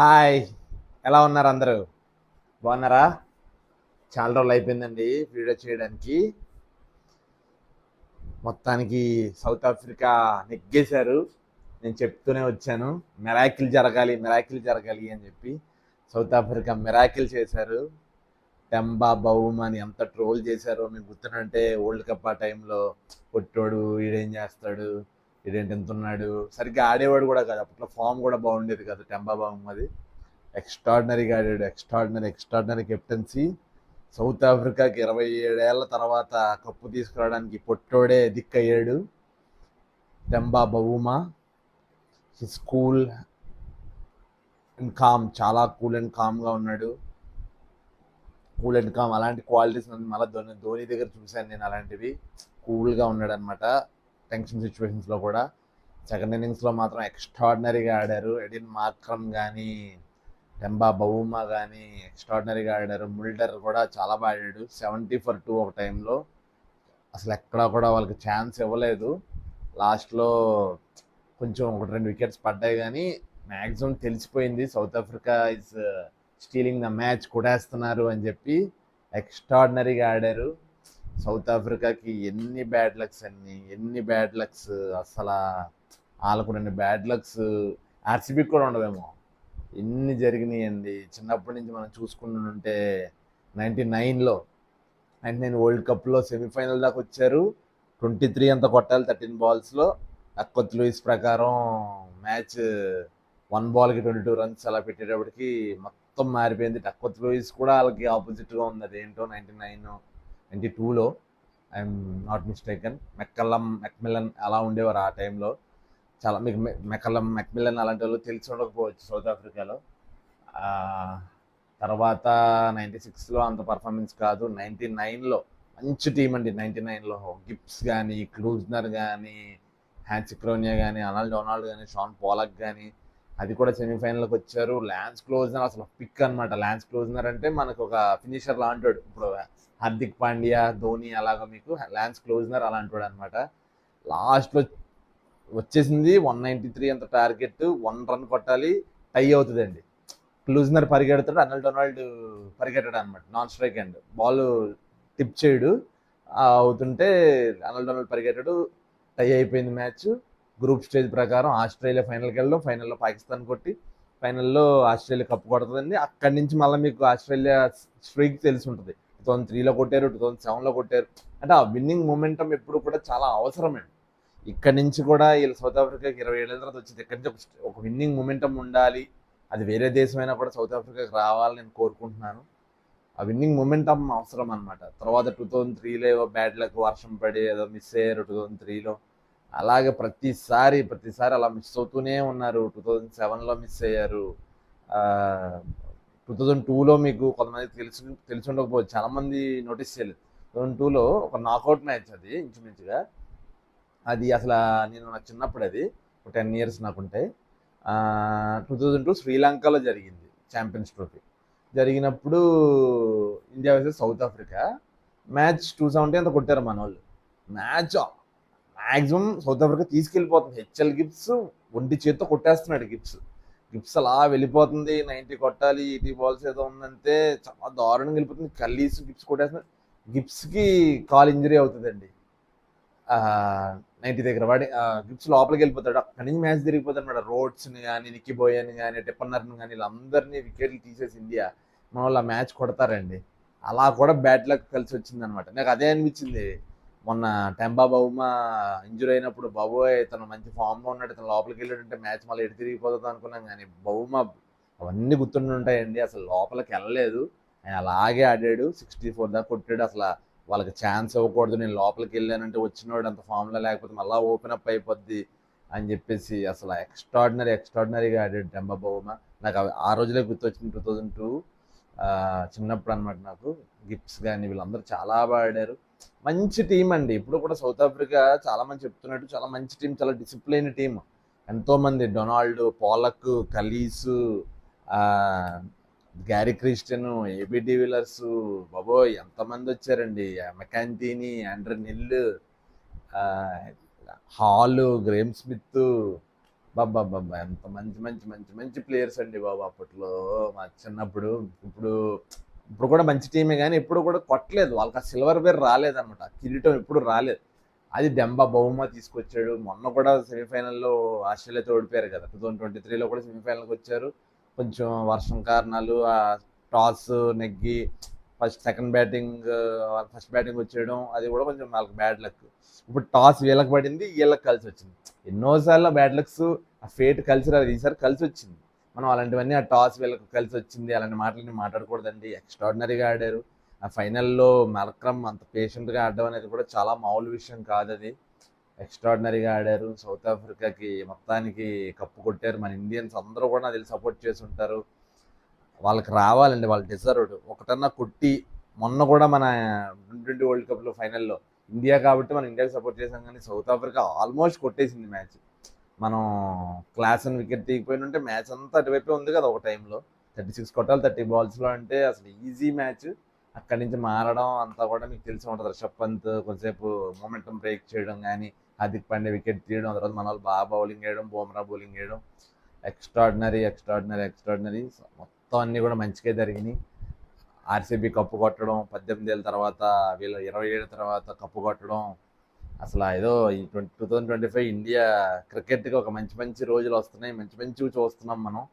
Hi. ఎలా ఉన్నారు అందరూ? బాగున్నారా? చాలా రోజులు అయిపోయిందండి వీడియో చేయడానికి. మొత్తానికి సౌత్ ఆఫ్రికా నెగ్గేశారు. నేను చెప్తూనే వచ్చాను. మెరాకిల్ జరగాలి మెరాకిల్ జరగాలి అని చెప్పి సౌత్ ఆఫ్రికా మెరాకిల్ చేశారు. టెంబా బౌమ్ అని ఎంత ట్రోల్ చేశారో మీకు గుర్తునంటే వరల్డ్ కప్ ఆ టైంలో కొట్టోడు ఈడేం చేస్తాడు? ఇదేంటి ఎంత ఉన్నాడు? సరిగ్గా ఆడేవాడు కూడా కాదు. అప్పట్లో ఫామ్ కూడా బాగుండేది కాదు టెంబా బౌమ్ అది ఎక్స్ట్రాడినరీగా ఆడాడు. ఎక్స్ట్రాడినరీ ఎక్స్ట్రాడినరీ కెప్టెన్సీ సౌత్ ఆఫ్రికాకి ఇరవై ఏడేళ్ళ తర్వాత కప్పు తీసుకురావడానికి పొట్టోడే దిక్కయ్యాడు. Temba Bavuma his cool and calm చాలా కూల్ అండ్ కామ్గా ఉన్నాడు. కూల్ అండ్ కామ్ అలాంటి క్వాలిటీస్ మళ్ళీ ధోని ధోని దగ్గర చూశాను నేను అలాంటివి. కూల్గా ఉన్నాడు అనమాట టెన్షన్ సిచ్యువేషన్స్లో కూడా సెకండ్ ఇన్నింగ్స్లో మాత్రం ఎక్స్ట్రాడినరీగా ఆడారు. ఎడిన్ మార్క్రమ్ కానీ టెంబా బౌమా కానీ ఎక్స్ట్రాడినరీగా ఆడారు. ముల్డర్ కూడా చాలా బాగా ఆడాడు. సెవెంటీ ఫర్ టూ ఒక టైంలో అసలు ఎక్కడా కూడా వాళ్ళకి ఛాన్స్ ఇవ్వలేదు. లాస్ట్లో కొంచెం ఒకటి రెండు వికెట్స్ పడ్డాయి కానీ మ్యాక్సిమం తెలిసిపోయింది. South Africa is stealing the match కొడేస్తున్నారు అని చెప్పి ఎక్స్ట్రాడినరీగా ఆడారు. సౌత్ ఆఫ్రికాకి ఎన్ని బ్యాడ్ లక్స్ అన్ని ఎన్ని బ్యాడ్ లక్స్ అసలు వాళ్ళకు రెండు బ్యాడ్ లక్స్ ఆర్సీబీకి కూడా ఉండవేమో. ఎన్ని జరిగినాయండి చిన్నప్పటి నుంచి మనం చూసుకుంటుంటే నైంటీ నైన్లో నైంటీ నైన్ వరల్డ్ కప్లో సెమీఫైనల్ దాకా వచ్చారు. ట్వంటీ త్రీ అంత కొట్టాలి థర్టీన్ బాల్స్లో. అక్కొత్ లూయిస్ ప్రకారం మ్యాచ్ వన్ బాల్కి ట్వంటీ టూ రన్స్ అలా పెట్టేటప్పటికి మొత్తం మారిపోయింది. టక్కత్ లూయిస్ కూడా వాళ్ళకి ఆపోజిట్గా ఉంది అదేంటో నైంటీ నైన్ నైంటీ టూలో I'm not mistaken. McCullum McMillan అలా ఉండేవారు ఆ టైంలో. చాలా మీకు మె- మెక్కల్లం మెక్మిలన్ అలాంటి వాళ్ళు తెలిసి ఉండకపోవచ్చు సౌత్ ఆఫ్రికాలో. తర్వాత నైంటీ సిక్స్లో అంత పర్ఫార్మెన్స్ కాదు. నైంటీ నైన్లో మంచి టీం అండి. నైంటీ నైన్లో గిప్స్ కానీ క్లూజ్నర్ కానీ హ్యాన్సిక్రోనియా కానీ అనాల్ డొనాల్డ్ కానీ షాన్ పోలక్ కానీ అది కూడా సెమీఫైనల్కి వచ్చారు. ల్యాన్స్ క్లోజ్నర్ అసలు పిక్ అన్నమాట. ల్యాన్స్ క్లోజ్నర్ అంటే మనకు ఒక ఫినిషర్ లాంటాడు. ఇప్పుడు హార్దిక్ పాండ్యా ధోని అలాగా మీకు ల్యాన్స్ క్లోజ్నర్ అలాంటివాడు అనమాట లాస్ట్లో వచ్చేసింది వన్ నైంటీ త్రీ అంత టార్గెట్ వన్ రన్ కొట్టాలి టై అవుతుందండి. క్లూజ్నర్ పరిగెడతాడు అనల్ డొనాల్డ్ పరిగెట్టాడు అనమాట non strike end ball tip చేయడు అవుతుంటే అన్నల్ డొనాల్డ్ పరిగెట్టాడు టై అయిపోయింది మ్యాచ్ గ్రూప్ స్టేజ్ ప్రకారం ఆస్ట్రేలియా ఫైనల్కి వెళ్ళడం ఫైనల్లో పాకిస్తాన్ కొట్టి ఫైనల్లో ఆస్ట్రేలియా కప్పు కొడుతుందండి. అక్కడి నుంచి మళ్ళీ మీకు ఆస్ట్రేలియా స్ట్రీక్ తెలిసి ఉంటుంది. టూ థౌసండ్ త్రీలో కొట్టారు టూ థౌసండ్ సెవెన్లో కొట్టారు. అంటే ఆ విన్నింగ్ మూమెంటం ఎప్పుడు కూడా చాలా అవసరమండి ఇక్కడ నుంచి కూడా వీళ్ళు సౌత్ ఆఫ్రికాకి ఇరవై ఏళ్ళ తర్వాత వచ్చింది. ఇక్కడ నుంచి ఒక- ఒక విన్నింగ్ మూమెంటం ఉండాలి. అది వేరే దేశమైనా కూడా సౌత్ ఆఫ్రికాకి రావాలని నేను కోరుకుంటున్నాను. ఆ విన్నింగ్ మూమెంటం అవసరం అనమాట తర్వాత టూ థౌజండ్ త్రీలో బ్యాడ్ లక్ వర్షం పడి ఏదో మిస్ అయ్యారు టూ థౌజండ్ త్రీలో అలాగే ప్రతిసారి ప్రతిసారి అలా మిస్ అవుతూనే ఉన్నారు. టూ థౌజండ్ సెవెన్లో మిస్ అయ్యారు. టూ థౌజండ్ టూలో మీకు కొంతమంది తెలిసి తెలిసి ఉండకపోవచ్చు చాలామంది నోటీస్ చేయలేదు. టూ థౌజండ్ టూలో ఒక నాకౌట్ మ్యాచ్ అది ఇంచుమించుగా. అది అసలు నేను నాకు చిన్నప్పుడు అది ఒక టెన్ ఇయర్స్ నాకుంటే. టూ థౌజండ్ టూ శ్రీలంకలో జరిగింది ఛాంపియన్స్ ట్రోఫీ. జరిగినప్పుడు India versus South Africa. Match two seventy అంత కొట్టారు మన వాళ్ళు. మ్యాచ్ మ్యాక్సిమం సౌత్ ఆఫ్రికా తీసుకెళ్ళిపోతుంది. హెచ్ఎల్ గిప్స్ ఒంటి చేత్తో కొట్టేస్తున్నాడు గిప్స్ గిప్స్ అలా వెళ్ళిపోతుంది నైంటీ కొట్టాలి ఎయిటీ బాల్స్ ఏదో ఉందంటే చాలా దారుణంగా వెళ్ళిపోతుంది. కల్లీస్ గిప్స్ కొట్టేస్తున్నాడు గిప్స్కి కాల్ ఇంజరీ అవుతుందండి. నైంటీ దగ్గర వాడి గిప్స్ లోపలికి వెళ్ళిపోతాడు. అక్కడి నుంచి మ్యాచ్ తిరిగిపోతాడు అనమాట. రోడ్స్ని కానీ నిక్కిబోయని కానీ టిప్పన్నర్ని కానీ వీళ్ళందరినీ వికెట్లు తీసేసి ఇండియా మన వాళ్ళు ఆ మ్యాచ్ కొడతారండి. అలా కూడా బ్యాట్ లక్ కలిసి వచ్చింది అనమాట నాకు అదే అనిపించింది. మొన్న టెంబా బౌమా ఇంజురీ అయినప్పుడు బాబోయ్ తను మంచి ఫామ్లో ఉన్నాడు తను లోపలికి వెళ్ళాడంటే మ్యాచ్ మళ్ళీ ఎటు తిరిగిపోతుంది అనుకున్నాం కానీ బౌమా అవన్నీ గుర్తుండి ఉంటాయండి. అసలు లోపలికి వెళ్ళలేదు. ఆయన అలాగే ఆడాడు. సిక్స్టీ ఫోర్ దాకా కొట్టాడు. అసలు వాళ్ళకి ఛాన్స్ ఇవ్వకూడదు. నేను లోపలికి వెళ్ళానంటే వచ్చినవాడు అంత ఫామ్లో లేకపోతే మళ్ళీ ఓపెన్ అప్ అయిపోద్ది అని చెప్పేసి అసలు ఎక్స్ట్రాడినరీ ఎక్స్ట్రాడినరీగా ఆడాడు టెంబా బౌమా నాకు ఆ రోజులే గుర్తొచ్చింది. టూ థౌజండ్ టూ చిన్నప్పుడు అనమాట నాకు. గిఫ్ట్స్ కానీ వీళ్ళందరూ చాలా బాగా ఆడారు. మంచి టీం అండి. ఇప్పుడు కూడా సౌత్ ఆఫ్రికా చాలా మంది చెప్తున్నట్టు చాలా మంచి టీం చాలా డిసిప్లైన్ టీం ఎంతో మంది Donald Pollock Kallis Gary Kirsten AB de Villiers బాబోయ్ ఎంతమంది వచ్చారండి. మెకాంతీని Andre Nel Hall Graeme Smith బాబా ఎంత మంచి మంచి మంచి మంచి ప్లేయర్స్ అండి బాబు అప్పట్లో మా చిన్నప్పుడు. ఇప్పుడు ఇప్పుడు కూడా మంచి టీమే కానీ ఎప్పుడు కూడా కొట్టలేదు. వాళ్ళకి ఆ సిల్వర్ బేర్ రాలేదన్నమాట. కిరీటం ఎప్పుడు రాలేదు. అది డెంబా బహుమా తీసుకొచ్చాడు. మొన్న కూడా సెమీఫైనల్లో ఆస్ట్రేలియాతో ఓడిపోయారు కదా. టూ థౌసండ్ ట్వంటీ త్రీలో కూడా సెమీఫైనల్కి వచ్చారు. కొంచెం వర్షం కారణాలు ఆ టాస్ నెగ్గి first second batting first batting వచ్చేయడం అది కూడా కొంచెం వాళ్ళకి బ్యాడ్ లక్ ఇప్పుడు టాస్ వీళ్ళకి పడింది వీళ్ళకి కలిసి వచ్చింది. ఎన్నోసార్లు బ్యాడ్ లక్స్ ఆ ఫేట్ కలిసి రాదు ఈసారి కలిసి వచ్చింది. మనం అలాంటివన్నీ ఆ టాస్ వీళ్ళకి కలిసి వచ్చింది అలాంటి మాటలని మాట్లాడకూడదండి. ఎక్స్ట్రాడినరీగా ఆడారు. ఆ ఫైనల్లో మలక్రమ్ అంత పేషెంట్గా ఆడడం అనేది కూడా చాలా మామూలు విషయం కాదు అది. ఎక్స్ట్రాడినరీగా ఆడారు. సౌత్ ఆఫ్రికాకి మొత్తానికి కప్పు కొట్టారు. మన ఇండియన్స్ అందరూ కూడా నాకు తెలిసి సపోర్ట్ చేసి ఉంటారు వాళ్ళకి రావాలండి వాళ్ళు డిజర్వ్డ్ ఒకటన్నా కొట్టి మొన్న కూడా మన ట్వంటీ వరల్డ్ కప్లో ఫైనల్లో ఇండియా కాబట్టి మనం ఇండియాకి సపోర్ట్ చేసాం కానీ సౌత్ ఆఫ్రికా ఆల్మోస్ట్ కొట్టేసింది మ్యాచ్ మనం క్లాస్ అని వికెట్ తీయకపోయిన ఉంటే మ్యాచ్ అంతా అటువైపే ఉంది కదా ఒక టైంలో థర్టీ సిక్స్ కొట్టాలి థర్టీ బాల్స్లో అంటే అసలు ఈజీ మ్యాచ్ అక్కడి నుంచి మారడం అంతా కూడా మీకు తెలిసి ఉంటుంది రిషబ్ పంత్ కొంతసేపు మొమెంటం బ్రేక్ చేయడం కానీ హార్దిక్ పాండే వికెట్ తీయడం తర్వాత మన వాళ్ళు బాగా బౌలింగ్ వేయడం బోమ్రా బౌలింగ్ వేయడం ఎక్స్ట్రాడినరీ ఎక్స్ట్రాడినరీ ఎక్స్ట్రాడినరీ మొత్తం అన్నీ కూడా మంచిగా జరిగినాయి. ఆర్సీబీ కప్పు కొట్టడం పద్దెనిమిది ఏళ్ళ తర్వాత వీళ్ళ ఇరవై ఏళ్ళ తర్వాత కప్పు కొట్టడం అసలు ఏదో ఈ twenty two thousand twenty five India క్రికెట్కి ఒక మంచి మంచి రోజులు వస్తున్నాయి. మంచి మంచి చూస్తున్నాం మనం.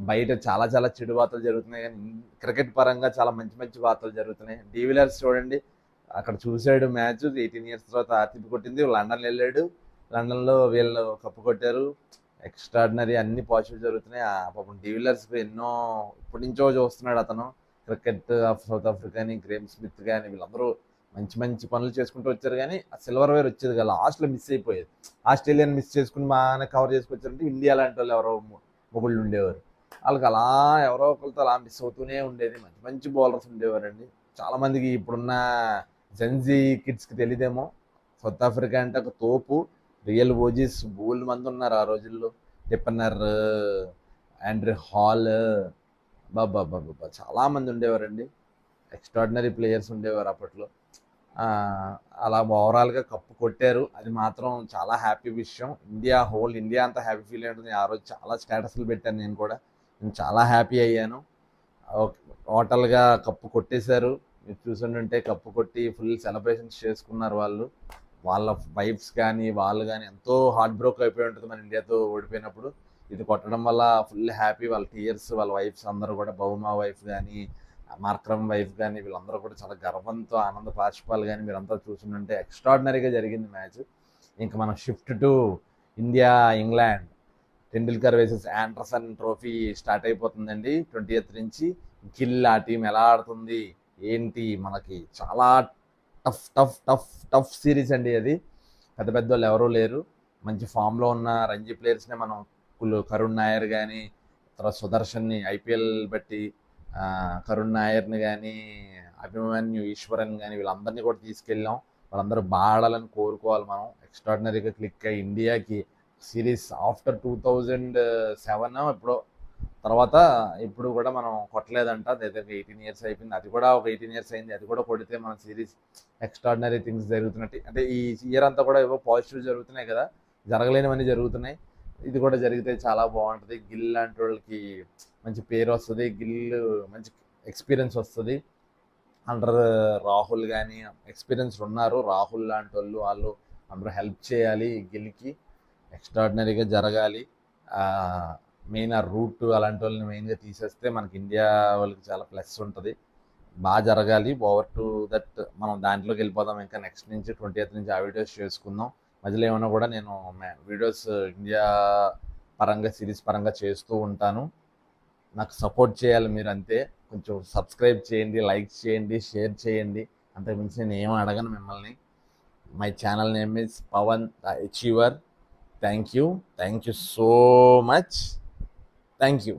బయట చాలా చాలా చెడు వార్తలు జరుగుతున్నాయి. కానీ క్రికెట్ పరంగా చాలా మంచి మంచి వార్తలు జరుగుతున్నాయి. డీవిలర్స్ చూడండి. అక్కడ చూసాడు మ్యాచ్. ఎయిటీన్ ఇయర్స్ తర్వాత ఆర్సీబీ కొట్టింది. లండన్ వెళ్ళాడు. లండన్లో వీళ్ళు కప్పు కొట్టారు. ఎక్స్ట్రాడినరీ అన్ని పాజిటివ్ జరుగుతున్నాయి. ఆ పాపం డీవిలర్స్ ఎన్నో ఇప్పటి నుంచో చూస్తున్నాడు అతను. క్రికెట్ ఆఫ్ సౌత్ ఆఫ్రికా అని గ్రేమ్ స్మిత్ కానీ వీళ్ళందరూ మంచి మంచి పనులు చేసుకుంటూ వచ్చారు కానీ ఆ సిల్వర్ వేర్ వచ్చేది కదా. లాస్ట్లో మిస్ అయిపోయేది. ఆస్ట్రేలియాని మిస్ చేసుకుని బాగానే కవర్ చేసుకొచ్చారంటే ఇండియా లాంటి వాళ్ళు ఎవరో మొగుళ్ళు ఉండేవారు. వాళ్ళకి అలా ఎవరో ఒకరితో అలా మిస్ అవుతూనే ఉండేది. మంచి మంచి బౌలర్స్ ఉండేవారండి. చాలామందికి ఇప్పుడున్న జెన్జీ కిడ్స్కి తెలియదేమో సౌత్ ఆఫ్రికా అంటే ఒక తోపు. రియల్ ఓజీస్ బోల్ మంది ఉన్నారు ఆ రోజుల్లో. టిప్పనర్ ఆండ్రీ హాల్ బాబా బాబా చాలామంది ఉండేవారండి. ఎక్స్ట్రాడినరీ ప్లేయర్స్ ఉండేవారు అప్పట్లో. అలా ఓవరాల్గా కప్పు కొట్టారు. అది మాత్రం చాలా హ్యాపీ విషయం. ఇండియా హోల్ ఇండియా అంతా హ్యాపీ ఫీల్ ఉంటుంది ఆ రోజు చాలా స్టేటస్లు పెట్టాను నేను కూడా. నేను చాలా హ్యాపీ అయ్యాను. టోటల్గా కప్పు కొట్టేశారు. మీరు చూసుంటుంటే కప్పు కొట్టి ఫుల్ సెలబ్రేషన్స్ చేసుకున్నారు వాళ్ళు. వాళ్ళ వైఫ్స్ కానీ వాళ్ళు కానీ ఎంతో హార్ట్ బ్రోక్ అయిపోయి ఉంటుంది మన ఇండియాతో ఓడిపోయినప్పుడు. ఇది కొట్టడం వల్ల ఫుల్ హ్యాపీ వాళ్ళ టీయర్స్ వాళ్ళ వైఫ్స్ అందరూ కూడా. బహుమా వైఫ్ కానీ మార్క్రమ్ వైఫ్ కానీ వీళ్ళందరూ కూడా చాలా గర్వంతో ఆనంద పార్షిపాలు కానీ మీరంతా చూసుకుంటే ఎక్స్ట్రాడినరీగా జరిగింది మ్యాచ్. ఇంకా మనం shift to India England. Tendulkar versus Anderson trophy start అయిపోతుందండి. ట్వంటీ ఎయిత్ నుంచి గిల్ ఆ టీం ఎలా ఆడుతుంది ఏంటి? మనకి చాలా tough tough tough tough series అండి అది. పెద్ద పెద్ద వాళ్ళు ఎవరూ లేరు. మంచి ఫామ్లో ఉన్న రంజీ ప్లేయర్స్నే మనం కరుణ్ నాయర్ కానీ తర్వాత సుదర్శన్ని ఐపీఎల్ బట్టి కరుణ్ నాయర్ని కానీ అభిమన్యు ఈశ్వరన్ కానీ వీళ్ళందరినీ కూడా తీసుకెళ్ళాం. వాళ్ళందరూ బాడాలని కోరుకోవాలి మనం. ఎక్స్ట్రాడినరీగా క్లిక్ అయ్యి ఇండియాకి series after two thousand seven ఇప్పుడు తర్వాత ఇప్పుడు కూడా మనం కొట్టలేదంట. దగ్గర ఎయిటీన్ ఇయర్స్ అయిపోయింది. అది కూడా ఒక ఎయిటీన్ ఇయర్స్ అయింది. అది కూడా కొడితే మన సిరీస్ ఎక్స్ట్రాడినరీ థింగ్స్ జరుగుతున్నట్టు. అంటే ఈ ఇయర్ అంతా కూడా ఏవో పాజిటివ్ జరుగుతున్నాయి కదా. జరగలేనివన్నీ జరుగుతున్నాయి. ఇది కూడా జరిగితే చాలా బాగుంటుంది. గిల్ లాంటి వాళ్ళకి మంచి పేరు వస్తుంది గిల్ మంచి ఎక్స్పీరియన్స్ వస్తుంది. అండర్ రాహుల్ కానీ ఎక్స్పీరియన్స్ ఉన్నారు. రాహుల్ లాంటి వాళ్ళు వాళ్ళు అందరూ హెల్ప్ చేయాలి గిల్కి. ఎక్స్ట్రాడినరీగా జరగాలి. మెయిన్ ఆ రూట్ అలాంటి వాళ్ళని మెయిన్గా తీసేస్తే మనకి ఇండియా వాళ్ళకి చాలా ప్లస్ ఉంటుంది. బాగా జరగాలి. ఓవర్ టు దట్ మనం దాంట్లోకి వెళ్ళిపోదాం. ఇంకా నెక్స్ట్ నుంచి ట్వంటీ ఎయిత్ నుంచి ఆ వీడియోస్ చేసుకుందాం. మధ్యలో ఏమైనా కూడా నేను వీడియోస్ ఇండియా పరంగా సిరీస్ పరంగా చేస్తూ ఉంటాను. నాకు సపోర్ట్ చేయాలి మీరు అంతే కొంచెం సబ్స్క్రైబ్ చేయండి లైక్ చేయండి షేర్ చేయండి. అంతకుమించి నేను ఏం అడగను మిమ్మల్ని. My channel name is Pavan the achiever thank you thank you so much thank you